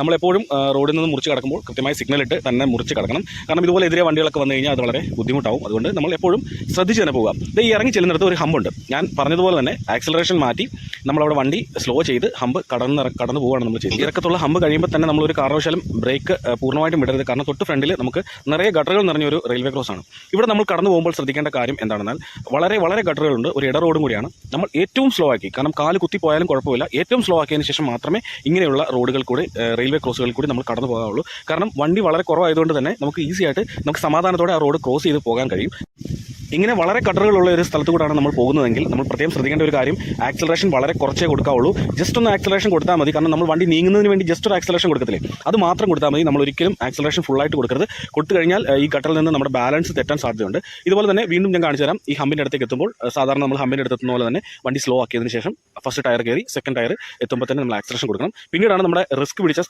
നമ്മളെപ്പോഴും റോഡിൽ നിന്ന് മുറിച്ച് കടക്കുമ്പോൾ കൃത്യമായി സിഗ്നൽ ഇട്ട് തന്നെ മുറിച്ച് കടക്കണം. കാരണം ഇതുപോലെ എതിരെ വണ്ടികളൊക്കെ വന്നു കഴിഞ്ഞാൽ അത് വളരെ ബുദ്ധിമുട്ടാവും. അതുകൊണ്ട് നമ്മൾ എപ്പോഴും ശ്രദ്ധിച്ച് തന്നെ പോകുക ഇത് ഈ ഇറങ്ങി ചെല്ലുന്നിടത്ത് ഒരു ഹമ്പുണ്ട് ഞാൻ പറഞ്ഞതുപോലെ തന്നെ ആക്സിലറേഷൻ മാറ്റി നമ്മളവിടെ വണ്ടി സ്ലോ ചെയ്ത് ഹമ്പ് കടന്ന് കടന്നു പോവുകയാണ് നമ്മൾ ചെയ്യുന്നത്. ഇറക്കത്തുള്ള ഹമ്പ് കഴിയുമ്പോൾ തന്നെ നമ്മളൊരു കാരണവശാലും ബ്രേക്ക് പൂർണമായിട്ടും വിടരുത്. കാരണം തൊട്ട് ഫ്രണ്ടിൽ നമുക്ക് നിറയെ ഗട്ടറുകൾ നിറഞ്ഞൊരു റെയിൽവേ ക്രോസ് ആണ്. ഇവിടെ നമ്മൾ കടന്നു പോകുമ്പോൾ ശ്രദ്ധിക്കേണ്ട കാര്യം എന്താണെന്നാൽ വളരെ വളരെ ഗട്ടറുകളുണ്ട് ഒരു ഇട റോഡും കൂടിയാണ്. നമ്മൾ ഏറ്റവും സ്ലോ ആക്കി കാരണം കാൽ കുത്തി പോയാലും കുഴപ്പമില്ല. ഏറ്റവും സ്ലോ ആക്കിയതിന് ശേഷം മാത്രമേ ഇങ്ങനെയുള്ള റോഡുകൾ കൂടി ആ, റെയിൽവേ ക്രോസുകളിൽ കൂടി നമ്മൾ കടന്നു പോകാവുള്ളൂ. കാരണം വണ്ടി വളരെ കുറവായതുകൊണ്ട് തന്നെ നമുക്ക് ഈസി ആയിട്ട് നമുക്ക് സമാധാനത്തോടെ ആ റോഡ് ക്രോസ് ചെയ്ത് പോകാൻ കഴിയും. ഇങ്ങനെ വളരെ കട്ടറുകളുള്ള ഒരു സ്ഥലത്ത് കൂടാണ് നമ്മൾ പോകുന്നതെങ്കിൽ നമ്മൾ പ്രത്യേകം ശ്രദ്ധിക്കേണ്ട ഒരു കാര്യം ആക്സലറേഷൻ വളരെ കുറച്ചേ കൊടുക്കാവുള്ളൂ. ജസ്റ്റ് ഒന്ന് ആക്സലറേഷൻ കൊടുത്താൽ മതി. കാരണം നമ്മൾ വണ്ടി നീങ്ങുന്നതിന് വേണ്ടി ജസ്റ്റ് ഒരു ആക്സലറേഷൻ കൊടുക്കത്തില്ലേ? അത് മാത്രം കൊടുത്താൽ മതി. നമ്മൾ ഒരിക്കലും ആക്സലറേഷൻ ഫുള്ളായിട്ട് കൊടുക്കരുത്. കൊടുത്തു കഴിഞ്ഞാൽ ഈ കട്ടറിൽ നിന്ന് നമ്മുടെ ബാലൻസ് തെറ്റാൻ സാധ്യതയുണ്ട്. ഇതുപോലെ തന്നെ വീണ്ടും ഞാൻ കാണിച്ചു തരാം. ഈ ഹമ്പിന്റെ അടുത്തേക്ക് എത്തുമ്പോൾ സാധാരണ നമ്മൾ ഹമ്പിന്റെ അടുത്ത് എത്തുന്ന പോലെ തന്നെ വണ്ടി സ്ലോ ആക്കിയതിന് ശേഷം ഫസ്റ്റ് ടയർ കയറി സെക്കൻഡ് ടയർ എത്തുമ്പോൾ തന്നെ നമ്മൾ ആക്സലറേഷൻ കൊടുക്കണം. പിന്നീടാണ് നമ്മുടെ റിസ്ക് പിടിച്ച